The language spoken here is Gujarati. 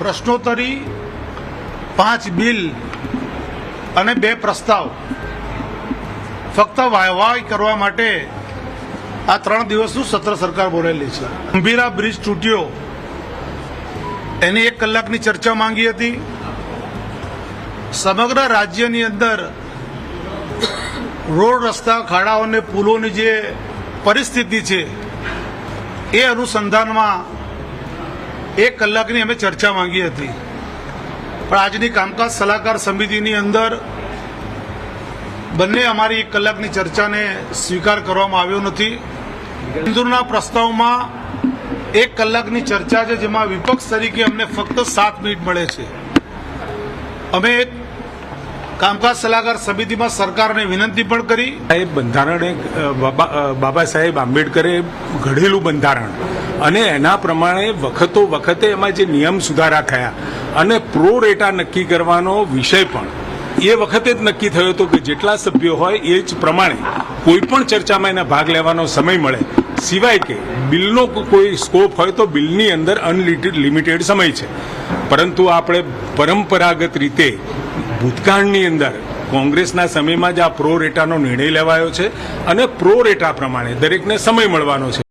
પ્રશ્નોત્તરી, પાંચ બિલ અને બે પ્રસ્તાવ. ફક્ત વાહવાહી કરવા માટે આ ત્રણ દિવસનું સત્ર સરકાર બોલેલી છે. ગંભીરા બ્રિજ તૂટ્યો. એની એક કલાકની ચર્ચા માંગી હતી. સમગ્ર રાજ્યની અંદર રોડ રસ્તા, ખાડાઓ અને પુલોની જે પરિસ્થિતિ છે, એ અનુસંધાનમાં એક કલાકની અમે ચર્ચા માંગી હતી. પણ આજની કામકાજ સલાહકાર સમિતિની અંદર બંને અમારી એક કલાકની ચર્ચાને સ્વીકાર કરવામાં આવ્યો નથી. મંજૂરના પ્રસ્તાવમાં એક કલાકની ચર્ચા છે જેમાં વિપક્ષ તરીકે અમને ફક્ત સાત મિનિટ મળે છે. અમે કામકાજ સલાહકાર સમિતિમાં સરકારને વિનંતી પણ કરી. સાહેબ, બંધારણ એક બાબા સાહેબ આંબેડકરે ઘડેલું બંધારણ. અને એના પ્રમાણે વખતો વખતે એમાં જે નિયમ સુધારા થયા અને પ્રો રેટા નક્કી કરવાનો વિષય પણ, એ વખતે જ નક્કી થયો હતો કે જેટલા સભ્યો હોય એ જ પ્રમાણે કોઈ પણ ચર્ચામાં એને ભાગ લેવાનો સમય મળે. સિવાય કે બિલનો કોઈ સ્કોપ હોય તો બિલની અંદર અનલિમિટેડ સમય છે. પરંતુ આપણે પરંપરાગત રીતે ભૂતકાળની અંદર કોંગ્રેસના સમયમાં જ આ પ્રો રેટાનો નિર્ણય લેવાયો છે અને પ્રો રેટા પ્રમાણે દરેકને સમય મળવાનો છે.